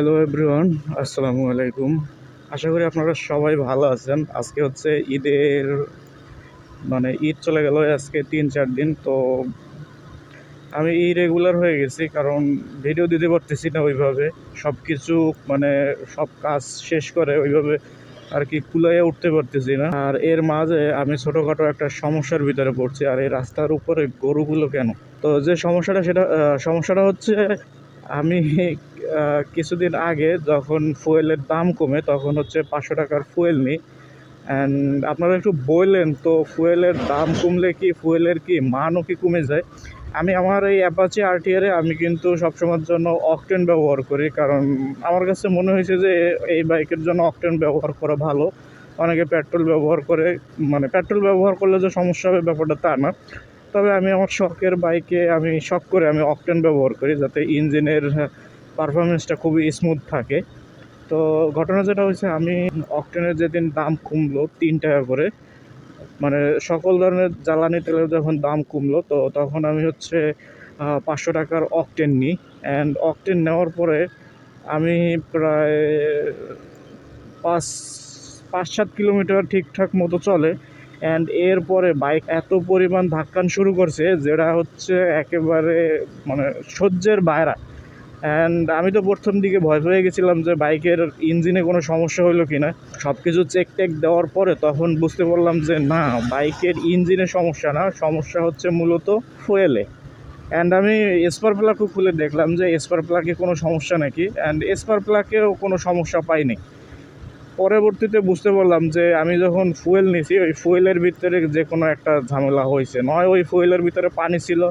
Hello everyone আসসালামু আলাইকুম আশা করি আপনারা সবাই ভালো আছেন। আজকে হচ্ছে ঈদের মানে ঈদ চলে গেল, আজকে তিন চার দিন। তো আমি এই রেগুলার হয়ে গেছি, কারণ ভিডিও দিতে পারতেছি না ওইভাবে। সব কিছু মানে সব কাজ শেষ করে ওইভাবে আর কি কুলাইয়ে উঠতে পারতেছি না। আর এর মাঝে আমি ছোটোখাটো একটা সমস্যার ভিতরে পড়ছি, আর এই রাস্তার উপরে গরুগুলো কেন? তো যে সমস্যাটা, সেটা সমস্যাটা হচ্ছে আমি কিছুদিন আগে যখন ফুয়েলের দাম কমে, তখন হচ্ছে পাঁচশো টাকার ফুয়েল নিই। অ্যান্ড আপনারা একটু বললেন, তো ফুয়েলের দাম কমলে কি, ফুয়েলের কি মানও কি কমে যায়? আমি আমার এই অ্যাপাচি আরটিআরে আমি কিন্তু সবসময়ের জন্য অকটেন ব্যবহার করি, কারণ আমার কাছে মনে হয়েছে যে এই বাইকের জন্য অকটেন ব্যবহার করা ভালো। অনেকে পেট্রোল ব্যবহার করে মানে পেট্রোল ব্যবহার করলে যে সমস্যা হবে ব্যাপারটা তা না। তবে আমি আমার শখের বাইকে আমি শখ করে আমি অকটেন ব্যবহার করি যাতে ইঞ্জিনের পারফরমেন্সটা খুবই স্মুথ থাকে। তো ঘটনা যেটা হয়েছে, আমি অকটেনের যেদিন দাম কমলো তিন টাকা করে মানে সকল ধরনের জ্বালানি তেলের যখন দাম কমলো, তো তখন আমি হচ্ছে পাঁচশো টাকার অকটেন নিই। অ্যান্ড অকটেন নেওয়ার পরে আমি প্রায় পাঁচ পাঁচ সাত কিলোমিটার ঠিকঠাক মতো চলে। অ্যান্ড এরপরে বাইক এত পরিমাণ ধাক্কান শুরু করছে, যেটা হচ্ছে একেবারে মানে সহ্যের বাইরা। অ্যান্ড আমি তো প্রথম দিকে ভয় পেয়ে গেছিলাম যে বাইকের ইঞ্জিনে কোনো সমস্যা হলো কি না সব কিছু চেক টেক দেওয়ার পরে তখন বুঝতে পারলাম যে না বাইকের ইঞ্জিনে সমস্যা না, সমস্যা হচ্ছে মূলত ফুয়েলে অ্যান্ড আমি স্পার প্লাগও খুলে দেখলাম যে স্পার প্লাগে কোনো সমস্যা নাকি। অ্যান্ড স্পার প্লাগেও কোনো সমস্যা পাইনি। পরবর্তীতে বুঝতে পারলাম যে আমি যখন ফুয়েল নিয়েছি ওই ফুয়েলের ভিতরে যে কোনো একটা ঝামেলা হয়েছে। নয় ওই ফুয়েলের ভিতরে পানি ছিল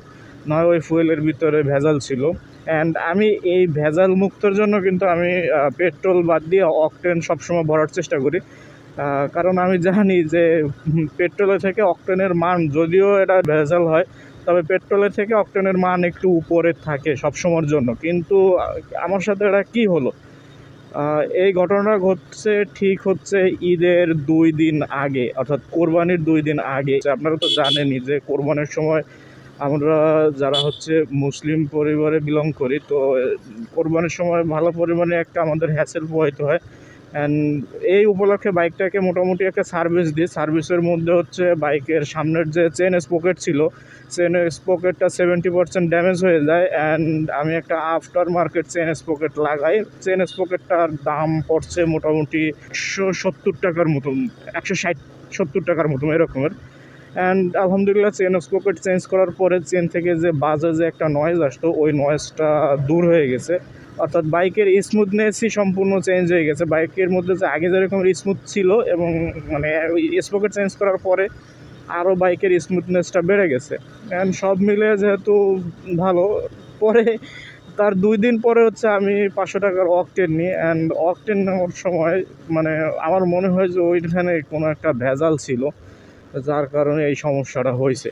নয় ওই ফুয়েলের ভিতরে ভেজাল ছিল। অ্যান্ড আমি এই ভেজাল মুক্তর জন্য কিন্তু আমি পেট্রোল বাদ দিয়ে অকটেন সবসময় ভরার চেষ্টা করি। কারণ আমি জানি যে হুম, পেট্রোলের থেকে অকটেনের মান যদিও এটা ভেজাল হয় তবে পেট্রোলের থেকে অকটেনের মান একটু উপরে থাকে সবসময়ের জন্য। কিন্তু আমার সাথে এটা কী হলো? এই ঘটনা ঘটছে ঠিক হচ্ছে ঈদের দুই দিন আগে, অর্থাৎ কোরবানির দুই দিন আগে। আপনারা তো জানেনই যে কোরবানির সময় আমরা যারা হচ্ছে মুসলিম পরিবারে বিলং করি, তো কোরবানির সময় ভালো পরিমাণে একটা আমাদের হ্যাসেল প্রবাহিত হয়। এই উপলক্ষে বাইকটাকে মোটামুটি একটা সার্ভিস দিই। সার্ভিসের মধ্যে হচ্ছে বাইকের সামনের যে চেন স্পকেট ছিল চেন স্পকেটটা সেভেন্টি পার্সেন্ট ড্যামেজ হয়ে যায়। অ্যান্ড আমি একটা আফটার মার্কেট চেন স্পকেট লাগাই। চেন স্পকেটটার দাম পড়ছে মোটামুটি একশো সত্তর টাকার মতন, একশো ষাট সত্তর টাকার মতন এরকমের। অ্যান্ড আলহামদুলিল্লাহ চেন স্পকেট চেঞ্জ করার পরে চেন থেকে যে বাজে যে একটা নয়েজ আসতো, ওই নয়েজটা দূর হয়ে গেছে। অর্থাৎ বাইকের স্মুথনেসই সম্পূর্ণ চেঞ্জ হয়ে গেছে। বাইকের মধ্যে যে আগে যেরকম স্মুথ ছিল এবং মানে ওই স্পকেট চেঞ্জ করার পরে আরও বাইকের স্মুথনেসটা বেড়ে গেছে। অ্যান্ড সব মিলে যেহেতু ভালো, পরে তার দুই দিন পরে হচ্ছে আমি পাঁচশো টাকার অকটেন নিই। অ্যান্ড অকটেন নেওয়ার সময় মানে আমার মনে হয় যে ওইখানে কোনো একটা ভেজাল ছিল। যার কারণে এই সমস্যাটা হয়েছে।